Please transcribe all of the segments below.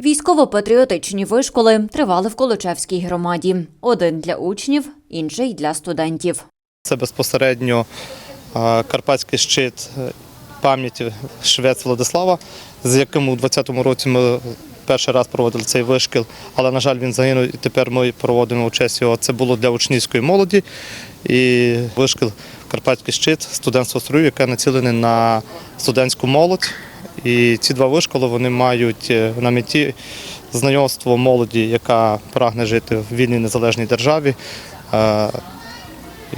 Військово-патріотичні вишколи тривали в Колочевській громаді. Один для учнів, інший для студентів. Це безпосередньо е, карпатський щит е, пам'яті швець Владислава, з яким у 2020 році ми перший раз проводили цей вишкіл, але, на жаль, він загинув, і тепер ми проводимо участь його. Це було для учнівської молоді. І вишкіл Карпатський щит, студентство строю, яке націлене на студентську молодь. І ці два вишколи вони мають е, на меті знайомство молоді, яка прагне жити в вільній незалежній державі.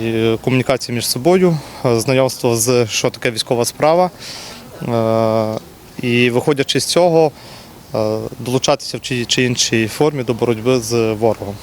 е, комунікації між собою, е, знайомство з що таке військова справа. І виходячи з цього, долучатися в чиїй чи іншій формі до боротьби з ворогом.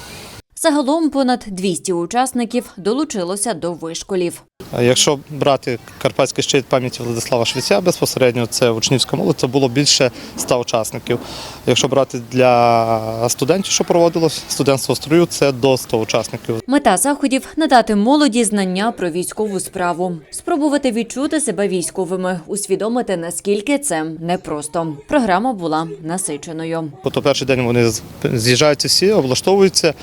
Загалом понад 200 учасників долучилося до вишколів. Якщо брати Карпатський щит пам'яті Владислава Швеця, безпосередньо це учнівська молодь, це було більше 100 учасників. Якщо брати для студентів, що проводилось, студентство строю, це до 100 учасників. Мета заходів надати молоді знання про військову справу, спробувати відчути себе військовими, усвідомити наскільки це непросто. Програма була насиченою. Тобто перший день вони з'їжджаються всі, облаштовуються.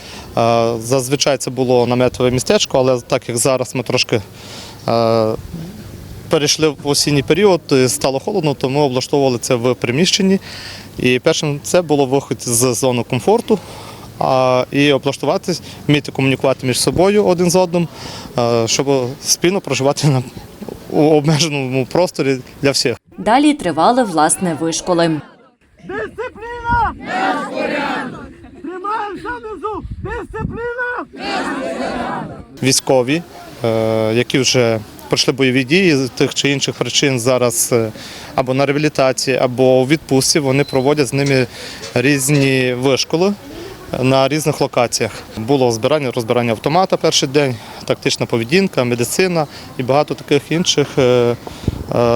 Зазвичай це було наметове містечко, але так як зараз ми трошки перейшли в осінній період, стало холодно, то ми облаштовували це в приміщенні. І першим це було вихід з зони комфорту. а, І облаштуватись, вміти комунікувати між собою один з одним, е, щоб спільно проживати на у обмеженому просторі для всіх. Далі тривали власне вишколи. Дисципліна! Тримаємося внизу! Дисципліна! військові, е, які вже пройшли бойові дії з тих чи інших причин зараз е, або на реабілітації, або у відпустці, вони проводять з ними різні вишколи на різних локаціях. Було збирання, розбирання автомата перший день, тактична поведінка, медицина і багато таких інших е, е,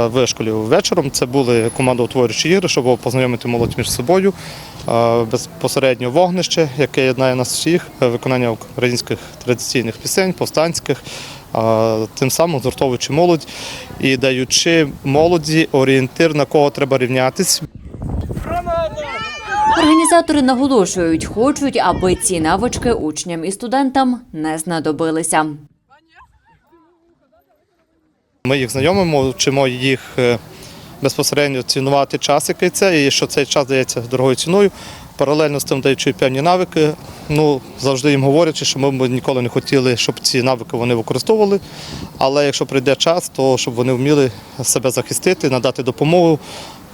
вишколів. Вечором це були командоутворюючі ігри, щоб познайомити молодь між собою. Е, Безпосередньо вогнище, яке єднає нас всіх, е, виконання українських традиційних пісень, повстанських, е, тим самим згуртовуючи молодь і даючи молоді орієнтир, на кого треба рівнятись. Організатори наголошують, хочуть, аби ці навички учням і студентам не знадобилися. Ми їх знайомимо, вчимо їх е, безпосередньо цінувати час, який це, і що цей час дається дорогою ціною. Паралельно з тим даючи певні навики, ну завжди їм говорячи, що ми б ніколи не хотіли, щоб ці навики вони використовували. Але якщо прийде час, то щоб вони вміли себе захистити, надати допомогу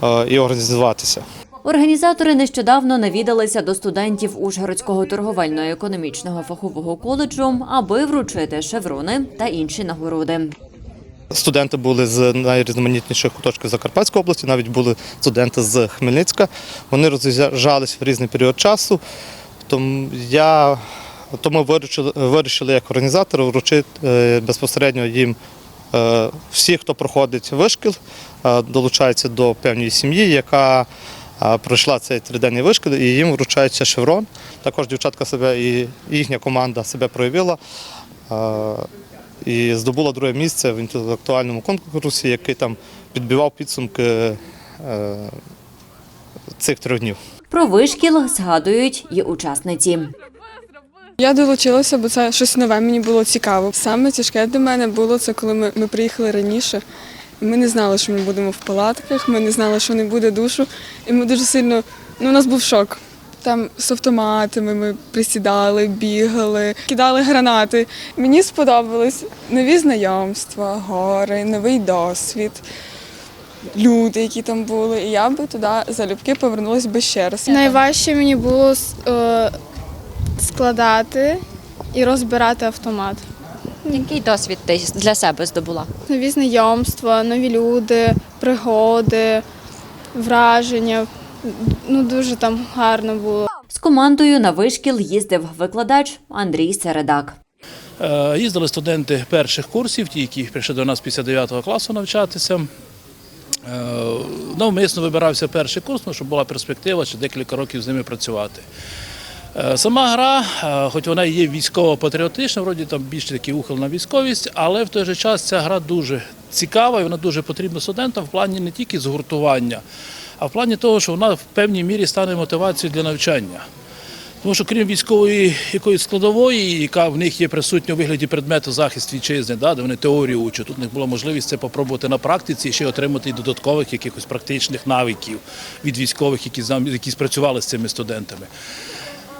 е, і організуватися. Організатори нещодавно навідалися до студентів Ужгородського торговельно-економічного фахового коледжу, аби вручити шеврони та інші нагороди. Студенти були з найрізноманітніших куточків Закарпатської області, навіть були студенти з Хмельницька. Вони роз'їжджались в різний період часу. Тому я тому вирішили, вирішили як організатори вручити е, безпосередньо їм е, всі, хто проходить вишкіл, е, долучається до певної сім'ї, яка пройшла цей триденний вишкіл, і їм вручається шеврон. Також дівчатка себе і їхня команда себе проявила. І здобула друге місце в інтелектуальному конкурсі, який там підбивав підсумки е, цих трьох днів. Про вишкіл згадують і учасниці. Я долучилася, бо це щось нове, мені було цікаво. Саме тяжке для мене було це, коли ми, ми приїхали раніше. Ми не знали, що ми будемо в палатках, ми не знали, що не буде душу. І ми дуже сильно, ну у нас був шок. Там з автоматами ми присідали, бігали, кидали гранати. Мені сподобались нові знайомства, гори, новий досвід, люди, які там були. І я би туди залюбки повернулася би ще раз. Найважче мені було е, складати і розбирати автомат. Який досвід ти для себе здобула? Нові знайомства, нові люди, пригоди, враження. Ну дуже там гарно було. З командою на вишкіл їздив викладач Андрій Середак. Е, Їздили студенти перших курсів, ті, які прийшли до нас після 9 класу навчатися. Е, Навмисно вибирався перший курс, тому що була перспектива ще декілька років з ними працювати. Е, Сама гра, хоч вона і є військово-патріотична, вроді там більше такий ухил на військовість, але в той же час ця гра дуже цікава і вона дуже потрібна студентам в плані не тільки згуртування, а в плані того, що вона в певній мірі стане мотивацією для навчання. Тому що крім військової якоїсь складової, яка в них є присутня у вигляді предмету захист вітчизни, да, де вони теорію учать, тут у них була можливість це попробувати на практиці і ще отримати і додаткових якихось практичних навиків від військових, які, які спрацювали з цими студентами.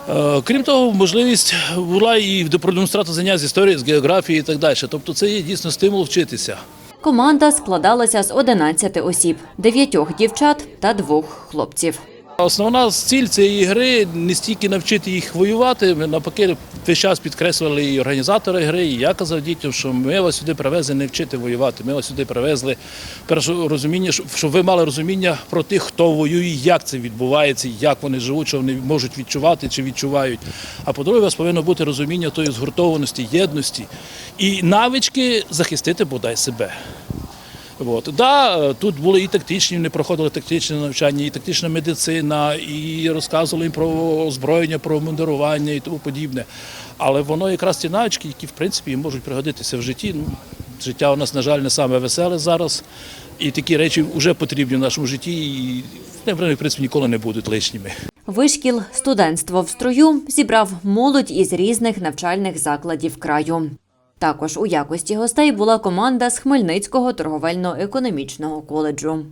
Е, Крім того, можливість була і продемонструвати знання з історії, з географії і так далі. Тобто це є дійсно стимул вчитися. Команда складалася з 11 осіб, 9 дівчат та двох хлопців. Основна ціль цієї гри не стільки навчити їх воювати. Ми навпаки весь час підкреслювали і організатори гри, і я казав дітям, що ми вас сюди привезли не вчити воювати. Ми вас сюди привезли розуміння, щоб ви мали розуміння про тих, хто воює, як це відбувається, як вони живуть, що вони можуть відчувати чи відчувають. А по-друге, у вас повинно бути розуміння тої згуртованості, єдності і навички захистити бодай себе. От. Да, е, тут були і тактичні, вони проходили тактичне навчання, і тактична медицина, і розказували їм про озброєння, про мундирування і тому подібне. Але воно якраз ті навички, які в принципі можуть пригодитися в житті. Ну, життя у нас, на жаль, не саме веселе зараз. І такі речі вже потрібні в нашому житті, і вони, в принципі, ніколи не будуть лишніми. Вишкіл студентство в строю зібрав молодь із різних навчальних закладів краю. Також у якості гостей була команда з Хмельницького торговельно-економічного коледжу.